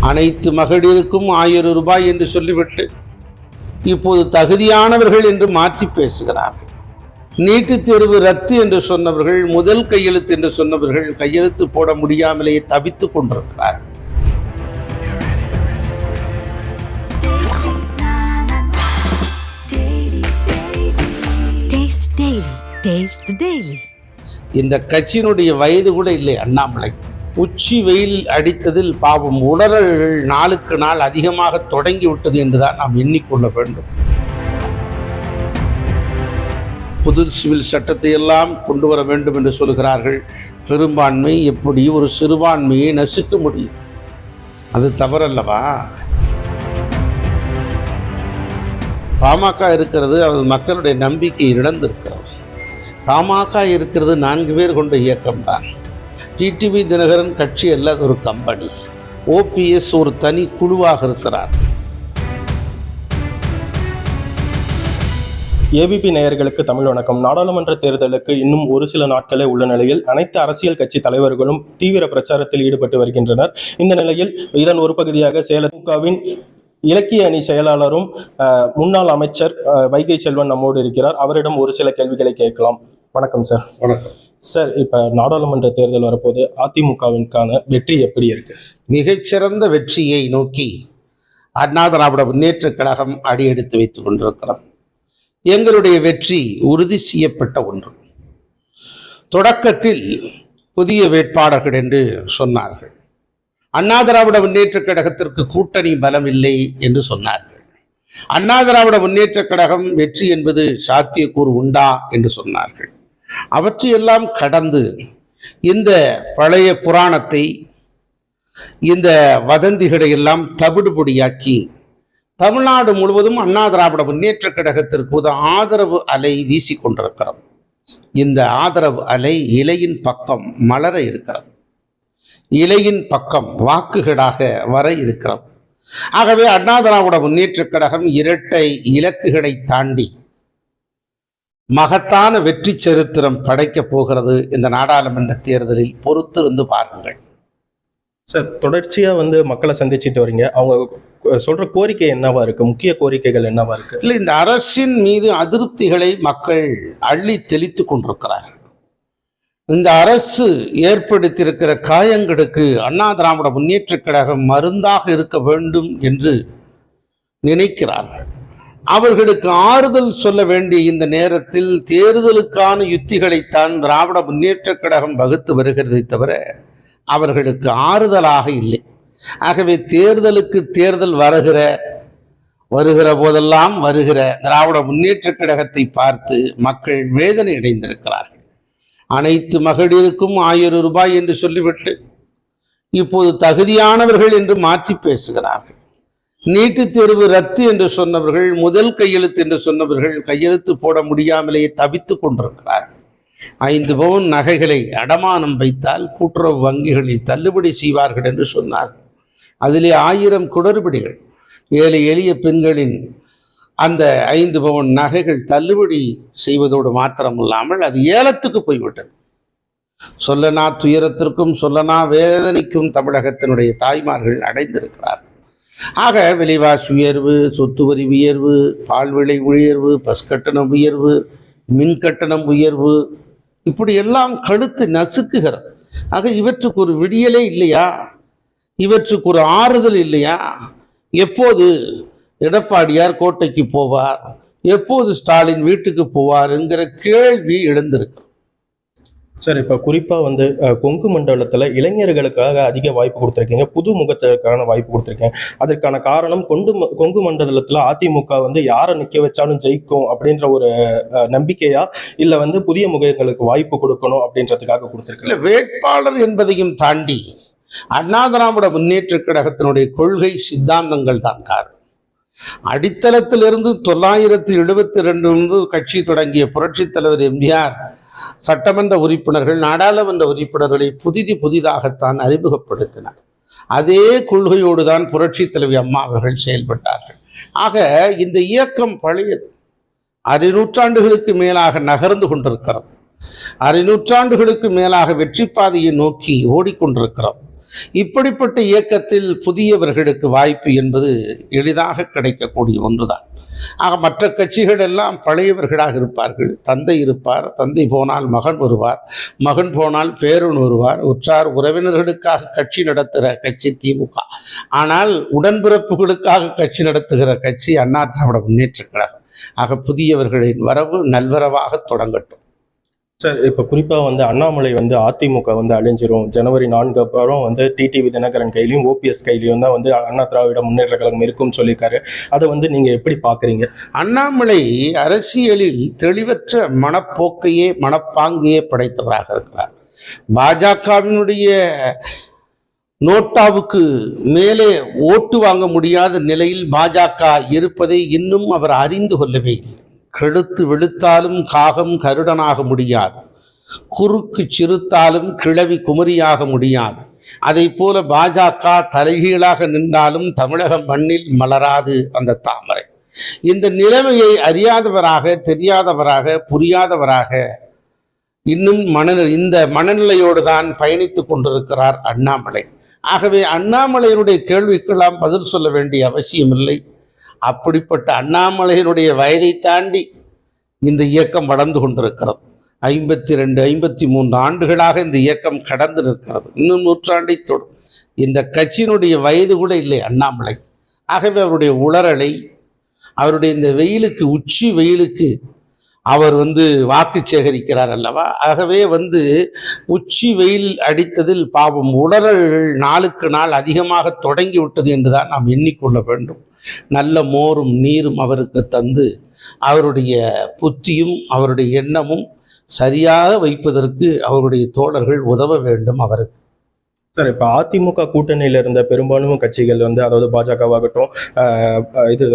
அனைத்து மகளிருக்கும் ஆயிரம் ரூபாய் என்று சொல்லிவிட்டு இப்போது தகுதியானவர்கள் என்று மாற்றி பேசுகிறார்கள். நீட்டுத் தேர்வு ரத்து என்று சொன்னவர்கள் முதல் கையெழுத்து என்று சொன்னவர்கள் கையெழுத்து போட முடியாமலேயே தவித்துக் கொண்டிருக்கிறார்கள். இந்த கட்சியினுடைய வயது கூட இல்லை அண்ணாமலை. உச்சி வெயில் அடித்ததில் பாவம் உடல்கள் நாளுக்கு நாள் அதிகமாக தொடங்கிவிட்டது என்றுதான் நாம் எண்ணிக்கொள்ள வேண்டும். புது சிவில் சட்டத்தை எல்லாம் கொண்டு வர வேண்டும் என்று சொல்கிறார்கள். பெரும்பான்மை எப்படி ஒரு சிறுபான்மையை நசுக்க முடியும்? அது தவறல்லவா? பாமக இருக்கிறது அது மக்களுடைய நம்பிக்கை இழந்திருக்கிறது பாமக இருக்கிறது நான்கு பேர் கொண்ட இயக்கம்தான். டிடிவி தினகரன் கட்சி அல்ல ஒரு கம்பெனி. ஓபிஎஸ் ஒரு தனி குழுவாக இருக்கிறார். ஏபிபி நேயர்களுக்கு தமிழ் வணக்கம். நாடாளுமன்ற தேர்தலுக்கு இன்னும் ஒரு சில நாட்களே உள்ள நிலையில் அனைத்து அரசியல் கட்சி தலைவர்களும் தீவிர பிரச்சாரத்தில் ஈடுபட்டு வருகின்றனர். இந்த நிலையில் இதன் ஒரு பகுதியாக சேலமுகவின் இலக்கிய அணி செயலாளரும் முன்னாள் அமைச்சர் அஹ், வைகை செல்வன் நம்மோடு இருக்கிறார். அவரிடம் ஒரு சில கேள்விகளை கேட்கலாம். வணக்கம் சார். வணக்கம். சார் இப்போ நாடாளுமன்ற தேர்தல் வரப்போது அதிமுகவிற்கான வெற்றி எப்படி இருக்கு? மிகச்சிறந்த வெற்றியை நோக்கி அண்ணா திராவிட முன்னேற்றக் கழகம் அடியெடுத்து வைத்துக் கொண்டிருக்கிறோம் எங்களுடைய வெற்றி உறுதி செய்யப்பட்ட ஒன்று. தொடக்கத்தில் புதிய வேட்பாளர்கள் என்று சொன்னார்கள். அண்ணா திராவிட முன்னேற்ற கழகத்திற்கு கூட்டணி பலம் இல்லை என்று சொன்னார்கள். அண்ணா திராவிட முன்னேற்றக் கழகம் வெற்றி என்பது சாத்தியக்கூறு உண்டா என்று சொன்னார்கள். அவற்றையெல்லாம் கடந்து இந்த பழைய புராணத்தை இந்த வதந்திகளை எல்லாம் தவிடுபொடியாக்கி தமிழ்நாடு முழுவதும் அண்ணா திராவிட முன்னேற்றக் கழகத்திற்கு ஒரு ஆதரவு அலை வீசிக்கொண்டிருக்கிறது இந்த ஆதரவு அலை இலையின் பக்கம் மலர இருக்கிறது. இலையின் பக்கம் வாக்குகளாக வர இருக்கிறது. ஆகவே அண்ணா திராவிட முன்னேற்றக் கழகம் இரட்டை இலக்குகளை தாண்டி மகத்தான வெற்றி சரித்திரம் படைக்கப் போகிறது இந்த நாடாளுமன்ற தேர்தலில் பொறுத்திருந்து பாருங்கள். சார் தொடர்ச்சியா வந்து மக்களை சந்திச்சுட்டு வரீங்க. அவங்க சொல்ற கோரிக்கை என்னவா இருக்கு? முக்கிய கோரிக்கைகள் என்னவா இருக்கு? இல்லை இந்த அரசின் மீது அதிருப்திகளை மக்கள் அள்ளி தெளித்து கொண்டிருக்கிறார்கள். இந்த அரசு ஏற்படுத்தியிருக்கிற காயங்களுக்கு அண்ணா திராவிட முன்னேற்றக் கழகம் மருந்தாக இருக்க வேண்டும் என்று நினைக்கிறார்கள். அவர்களுக்கு ஆறுதல் சொல்ல வேண்டிய இந்த நேரத்தில் தேர்தலுக்கான யுத்திகளைத்தான் திராவிட முன்னேற்றக் கழகம் வகுத்து வருகிறதை தவிர அவர்களுக்கு ஆறுதலாக இல்லை. ஆகவே தேர்தலுக்கு தேர்தல் வருகிற வருகிற போதெல்லாம் வருகிற திராவிட முன்னேற்றக் கழகத்தை பார்த்து மக்கள் வேதனை அடைந்திருக்கிறார்கள். அனைத்து மகளிருக்கும் ஆயிரம் ரூபாய் என்று சொல்லிவிட்டு இப்போது தகுதியானவர்கள் என்று மாற்றி பேசுகிறார்கள். நீட்டுத் தேர்வு ரத்து என்று சொன்னவர்கள் முதல் கையெழுத்து என்று சொன்னவர்கள் கையெழுத்து போட முடியாமலேயே தவித்துக் கொண்டிருக்கிறார்கள் ஐந்து பவுன் நகைகளை அடமானம் வைத்தால் கூட்டுறவு வங்கிகளில் தள்ளுபடி செய்வார்கள் என்று சொன்னார். அதிலே ஆயிரம் குடறுபடிகள் ஏழை எளிய பெண்களின் அந்த ஐந்து பவுன் நகைகள் தள்ளுபடி செய்வதோடு மாத்திரமில்லாமல் அது ஏலத்துக்கு போய்விட்டது. சொல்லனா துயரத்திற்கும் சொல்லனா வேதனைக்கும் தமிழகத்தினுடைய தாய்மார்கள் அடைந்திருக்கிறார்கள். ஆக விலைவாசி உயர்வு சொத்து வரி உயர்வு பால் விலை உயர்வு பஸ் கட்டணம் உயர்வு மின் கட்டணம் உயர்வு இப்படி எல்லாம் கழுத்து நசுக்குகிறது. ஆக இவற்றுக்கு ஒரு விடியலே இல்லையா? இவற்றுக்கு ஒரு ஆறுதல் இல்லையா? எப்போது எடப்பாடியார் கோட்டைக்கு போவார்? எப்போது ஸ்டாலின் வீட்டுக்கு போவார் என்கிற கேள்வி எழுந்திருக்கு. சார் இப்ப குறிப்பா வந்து கொங்கு மண்டலத்துல இளைஞர்களுக்காக அதிக வாய்ப்பு கொடுத்துருக்கீங்க. புது முகத்திற்கான வாய்ப்பு கொடுத்துருக்கீங்க. அதற்கான காரணம் கொண்டு கொங்கு மண்டலத்துல அதிமுக வந்து யாரை நிக்க வச்சாலும் ஜெயிக்கும் அப்படின்ற ஒரு நம்பிக்கையா இல்ல வந்து புதிய முகங்களுக்கு வாய்ப்பு கொடுக்கணும் அப்படின்றதுக்காக கொடுத்துருக்கீங்க? வேட்பாளர் என்பதையும் தாண்டி அண்ணா திராவிட முன்னேற்ற கழகத்தினுடைய கொள்கை சித்தாந்தங்கள் தான் காரணம். அடித்தளத்திலிருந்து தொள்ளாயிரத்தி எழுபத்தி ரெண்டு கட்சி தொடங்கிய புரட்சித் தலைவர் எம்ஜிஆர் சட்டமன்ற உறுப்பினர்கள் நாடாளுமன்ற உறுப்பினர்களை புதிது புதிதாகத்தான் அறிமுகப்படுத்தினார். அதே கொள்கையோடு தான் புரட்சி தலைவி அம்மா அவர்கள் செயல்பட்டார்கள். ஆக இந்த இயக்கம் பழையது. அரை நூற்றாண்டுகளுக்கு மேலாக நகர்ந்து கொண்டிருக்கிறது. அரை நூற்றாண்டுகளுக்கு மேலாக வெற்றி பாதையை நோக்கி ஓடிக்கொண்டிருக்கிறோம். இப்படிப்பட்ட இயக்கத்தில் புதியவர்களுக்கு வாய்ப்பு என்பது எளிதாக கிடைக்கக்கூடிய ஒன்றுதான். ஆக மற்ற கட்சிகள் எல்லாம் பழையவர்களாக இருப்பார்கள். தந்தை இருப்பார் தந்தை போனால் மகன் வருவார் மகன் போனால் பேரன் வருவார் உற்றார் உறவினர்களுக்காக கட்சி நடத்துகிற கட்சி திமுக. ஆனால் உடன்பிறப்புகளுக்காக கட்சி நடத்துகிற கட்சி அண்ணா திராவிட முன்னேற்ற கழகம். ஆக புதியவர்களின் வரவு நல்வரவாக தொடங்கட்டும். சார் இப்போ குறிப்பாக வந்து அண்ணாமலை வந்து அதிமுக வந்து அழிஞ்சிரும். ஜனவரி நான்கு அப்புறம் வந்து டிடிவி தினகரன் கையிலையும் ஓபிஎஸ் கையிலையும் தான் வந்து அண்ணா திராவிட முன்னேற்ற கழகம் இருக்கும்னு சொல்லியிருக்காரு. அதை வந்து நீங்கள் எப்படி பார்க்குறீங்க அண்ணாமலை அரசியலில் தெளிவற்ற மனப்போக்கையே மனப்பாங்கையே படைத்தவராக இருக்கிறார். பாஜகவினுடைய நோட்டாவுக்கு மேலே ஓட்டு வாங்க முடியாத நிலையில் பாஜக இருப்பதை இன்னும் அவர் அறிந்து கொள்ளவே இல்லை. கெழுத்து வெளுத்தாலும் காகம் கருடனாக முடியாது. குறுக்கு சிறுத்தாலும் கிழவி குமரியாக முடியாது. அதை போல பாஜக தலைகீழாக நின்றாலும் தமிழக மண்ணில் மலராது அந்த தாமரை. இந்த நிலைமையை அறியாதவராக தெரியாதவராக புரியாதவராக இன்னும் மனநிலை இந்த மனநிலையோடு தான் பயணித்துக் கொண்டிருக்கிறார் அண்ணாமலை. ஆகவே அண்ணாமலையினுடைய கேள்விக்கெல்லாம் பதில் சொல்ல வேண்டிய அவசியமில்லை. அப்படிப்பட்ட அண்ணாமலையினுடைய வயதை தாண்டி இந்த இயக்கம் வளர்ந்து கொண்டிருக்கிறது. ஐம்பத்தி ரெண்டு ஐம்பத்தி மூன்று ஆண்டுகளாக இந்த இயக்கம் கடந்து நிற்கிறது. இன்னும் நூற்றாண்டை தொடும் இந்த கட்சியினுடைய வயது கூட இல்லை அண்ணாமலை. ஆகவே அவருடைய உளறலை அவருடைய இந்த வெயிலுக்கு உச்சி வெயிலுக்கு அவர் வந்து வாக்கு சேகரிக்கிறார் அல்லவா? ஆகவே வந்து உச்சி வெயில் அடித்ததில் பாவம் உடல்கள் நாளுக்கு நாள் அதிகமாக தொடங்கி விட்டது என்றுதான் நாம் எண்ணிக்கொள்ள வேண்டும். நல்ல மோரும் நீரும் அவருக்கு தந்து அவருடைய புத்தியும் அவருடைய எண்ணமும் சரியாக வைப்பதற்கு அவருடைய தோழர்கள் உதவ வேண்டும் அவருக்கு. சார் இப்போ அதிமுக கூட்டணியில் இருந்த பெரும்பாலும் கட்சிகள் வந்து அதாவது பாஜகவாகட்டும் இது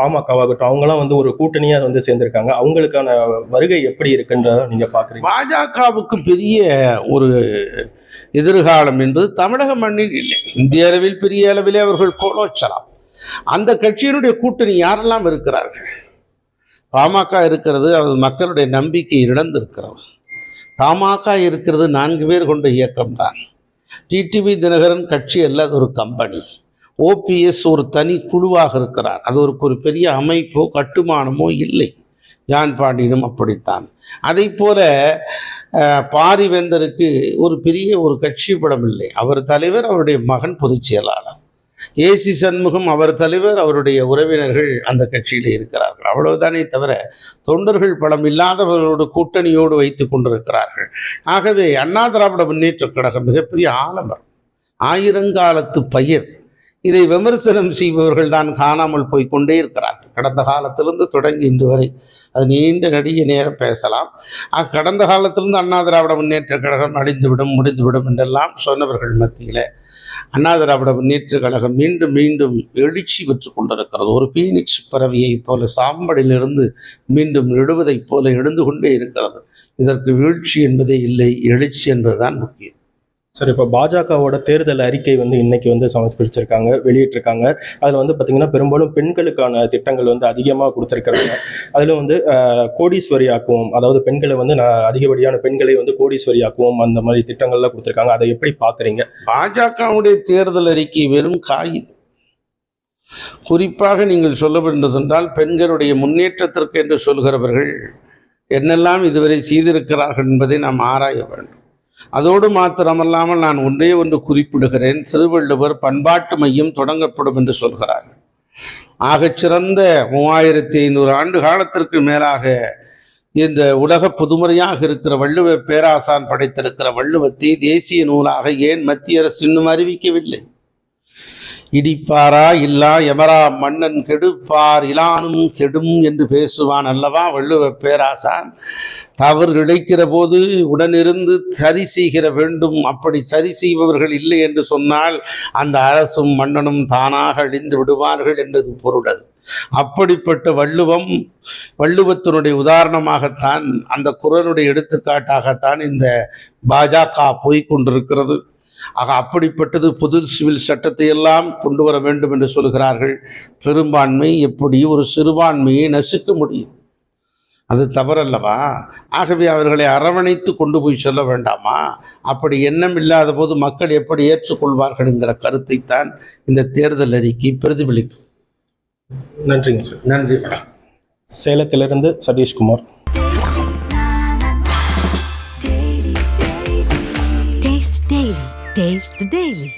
பாமகவாகட்டும் அவங்களாம் வந்து ஒரு கூட்டணியாக வந்து சேர்ந்திருக்காங்க. அவங்களுக்கான வருகை எப்படி இருக்குன்றத நீங்கள் பார்க்குறீங்க பாஜகவுக்கு பெரிய ஒரு எதிர்காலம் என்பது தமிழக மண்ணில் இல்லை. இந்திய அளவில் பெரிய அளவிலே அவர்கள் கோலோச்சலாம். அந்த கட்சியினுடைய கூட்டணி யாரெல்லாம் இருக்கிறார்கள்? பாமக இருக்கிறது அது மக்களுடைய நம்பிக்கை இழந்திருக்கிறது தமாக இருக்கிறது நான்கு பேர் கொண்ட இயக்கம்தான். டிடிவி தினகரன் கட்சி அல்ல அது ஒரு கம்பெனி. ஓபிஎஸ் ஒரு தனி குழுவாக இருக்கிறார். அது ஒரு ஒரு பெரிய அமைப்போ கட்டுமானமோ இல்லை. ஜான் பாண்டியனும் அப்படித்தான். அதை போல பாரிவேந்தருக்கு ஒரு பெரிய ஒரு கட்சி படம் இல்லை. அவர் தலைவர் அவருடைய மகன் பொதுச் செயலாளர். ஏசி சண்முகம் அவர் தலைவர் அவருடைய உறவினர்கள் அந்த கட்சியில் இருக்கிறார்கள். அவ்வளவுதானே தவிர தொண்டர்கள் பலம் இல்லாதவர்களோடு கூட்டணியோடு வைத்து கொண்டிருக்கிறார்கள். ஆகவே அண்ணா திராவிட முன்னேற்றக் கழகம் மிகப்பெரிய ஆலமரம். ஆயிரங்காலத்து பயிர். இதை விமர்சனம் செய்பவர்கள் தான் காணாமல் போய்கொண்டே இருக்கிறார்கள். கடந்த காலத்திலிருந்து தொடங்கி இன்று வரை அது நீண்ட நடிகை நேரம் பேசலாம். கடந்த காலத்திலிருந்து அண்ணா திராவிட முன்னேற்ற கழகம் அழிந்துவிடும் முடிந்துவிடும் என்றெல்லாம் சொன்னவர்கள் மத்தியில் அண்ணா திராவிட முன்னேற்ற கழகம் மீண்டும் மீண்டும் எழுச்சி பெற்று கொண்டிருக்கிறது. ஒரு பீனிக்ஸ் பறவையைப் போல சாம்பலிலிருந்து மீண்டும் எழுவதைப் போல எழுந்து கொண்டே இருக்கிறது. இதற்கு வீழ்ச்சி என்பதே இல்லை எழுச்சி என்பதுதான் முக்கியம். சார் இப்போ பாஜகவோட தேர்தல் அறிக்கை வந்து இன்னைக்கு வந்து சமர்ப்பிச்சிருக்காங்க வெளியிட்டிருக்காங்க. அதில் வந்து பார்த்தீங்கன்னா பெரும்பாலும் பெண்களுக்கான திட்டங்கள் வந்து அதிகமாக கொடுத்துருக்காங்க அதில் வந்து ஆஹ், கோடீஸ்வரி ஆக்குவோம் அதாவது பெண்களை வந்து நான் அதிகப்படியான பெண்களை வந்து கோடீஸ்வரி ஆக்குவோம் அந்த மாதிரி திட்டங்கள்லாம் கொடுத்துருக்காங்க. அதை எப்படி பார்க்குறீங்க பாஜகவுடைய தேர்தல் அறிக்கை வெறும் காகிதம் குறிப்பாக நீங்கள் சொல்ல வேண்டும் என்றால் பெண்களுடைய முன்னேற்றத்திற்கு என்று சொல்கிறவர்கள் என்னெல்லாம் இதுவரை செய்திருக்கிறார்கள் என்பதை நாம் ஆராய வேண்டும். அதோடு மாத்திரமல்லாமல் நான் ஒன்றே ஒன்று குறிப்பிடுகிறேன். திருவள்ளுவர் பண்பாட்டு மையம் தொடங்கப்படும் என்று சொல்கிறார்கள். ஆகச்சிறந்த மூவாயிரத்தி ஐநூறு ஆண்டு காலத்திற்கு மேலாக இந்த உலக புதுமுறையாக இருக்கிற வள்ளுவ பேராசான் படைத்திருக்கிற வள்ளுவத்தை தேசிய நூலாக ஏன் மத்திய அரசு இன்னும் அறிவிக்கவில்லை? இடிப்பாரா இல்லா எமரா மன்னன் கெடுப்பார் இலானும் கெடும் என்று பேசுவான் அல்லவா வள்ளுவ பேராசான்? தவறு இழைக்கிற போது உடனிருந்து சரி செய்கிற வேண்டும். அப்படி சரி செய்பவர்கள் இல்லை என்று சொன்னால் அந்த அரசும் மன்னனும் தானாக அழிந்து விடுவார்கள் என்றது பொருள் அது. அப்படிப்பட்ட வள்ளுவம் வள்ளுவத்தினுடைய உதாரணமாகத்தான் அந்த குரலுடைய எடுத்துக்காட்டாகத்தான் இந்த பாஜக போய்கொண்டிருக்கிறது ஆக அப்படிப்பட்டது புது சிவில் சட்டத்தை எல்லாம் கொண்டு வர வேண்டும் என்று சொல்கிறார்கள். பெரும்பான்மை எப்படி ஒரு சிறுபான்மையை நசுக்க முடியும்? அது தவறல்லவா? ஆகவே அவர்களை அரவணைத்து கொண்டு போய் சொல்ல வேண்டாமா? அப்படி எண்ணம் இல்லாத போது மக்கள் எப்படி ஏற்றுக்கொள்வார்கள் என்கிற கருத்தைத்தான் இந்த தேர்தல் அறிக்கை பிரதிபலிக்கும். நன்றிங்க சார். நன்றி மேடம். சேலத்திலிருந்து சதீஷ்குமார். Taste the Daily.